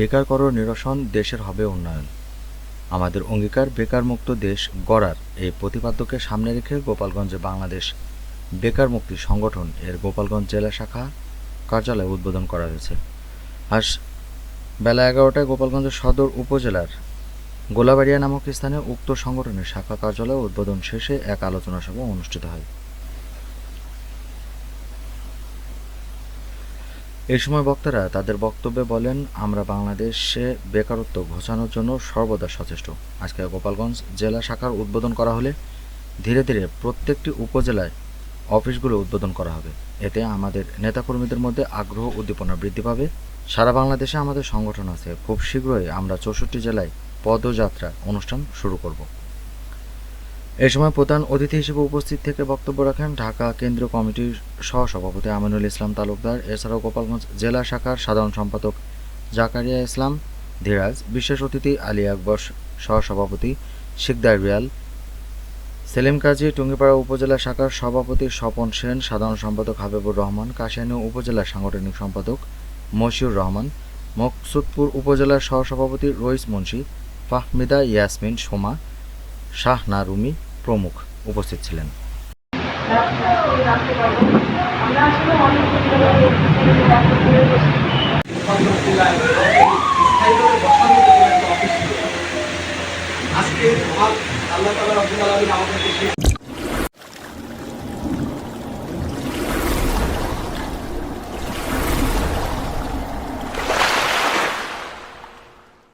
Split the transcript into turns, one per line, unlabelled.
বেকার করো, নিরসন দেশের হবে উন্নয়ন। আমাদের অঙ্গীকার বেকার মুক্ত দেশ গড়ার এই প্রতিপাদ্যকে সামনে রেখে গোপালগঞ্জে বাংলাদেশ বেকার মুক্তি সংগঠন এর গোপালগঞ্জ জেলা শাখা কার্যালয় উদ্বোধন করা হয়েছে। আজ বেলা এগারোটায় গোপালগঞ্জ সদর উপজেলার গোলাবাড়িয়া নামক স্থানে উক্ত সংগঠনের শাখা কার্যালয় উদ্বোধন শেষে এক আলোচনা সভা অনুষ্ঠিত হয়। এই সময় বক্তারা তাদের বক্তব্যে বলেন, আমরা বাংলাদেশে বেকারত্ব ঘোচানোর জন্য সর্বদা সচেষ্ট। আজকে গোপালগঞ্জ জেলা শাখার উদ্বোধন করা হলে ধীরে ধীরে প্রত্যেকটি উপজেলায় অফিসগুলো উদ্বোধন করা হবে। এতে আমাদের নেতাকর্মীদের মধ্যে আগ্রহ উদ্দীপনা বৃদ্ধি পাবে। সারা বাংলাদেশে আমাদের সংগঠন আছে। খুব শীঘ্রই আমরা চৌষট্টি জেলায় পদযাত্রা অনুষ্ঠান শুরু করব। এ সময় প্রধান অতিথি হিসেবে উপস্থিত থেকে বক্তব্য রাখেন ঢাকা কেন্দ্রীয় কমিটির সহসভাপতি আমিনুল ইসলাম তালুকদার, এছাড়াও গোপালগঞ্জ জেলা শাখার সাধারণ সম্পাদক জাকারিয়া ইসলাম, ধীরাজ, বিশেষ অতিথি আলী আকবর, সহসভাপতি শিকদার রিয়াল, সেলিম কাজী, টুঙ্গিপাড়া উপজেলা শাখার সভাপতি স্বপন সেন, সাধারণ সম্পাদক হাবিবুর রহমান, কাশিয়ানী উপজেলা সাংগঠনিক সম্পাদক মশিউর রহমান, মকসুদপুর উপজেলার সহসভাপতি রইস মুন্সি, ফাহমিদা ইয়াসমিন সোমা শাহনা রুমি প্রমুখ উপস্থিত ছিলেন।
আজকে আল্লাহ তালা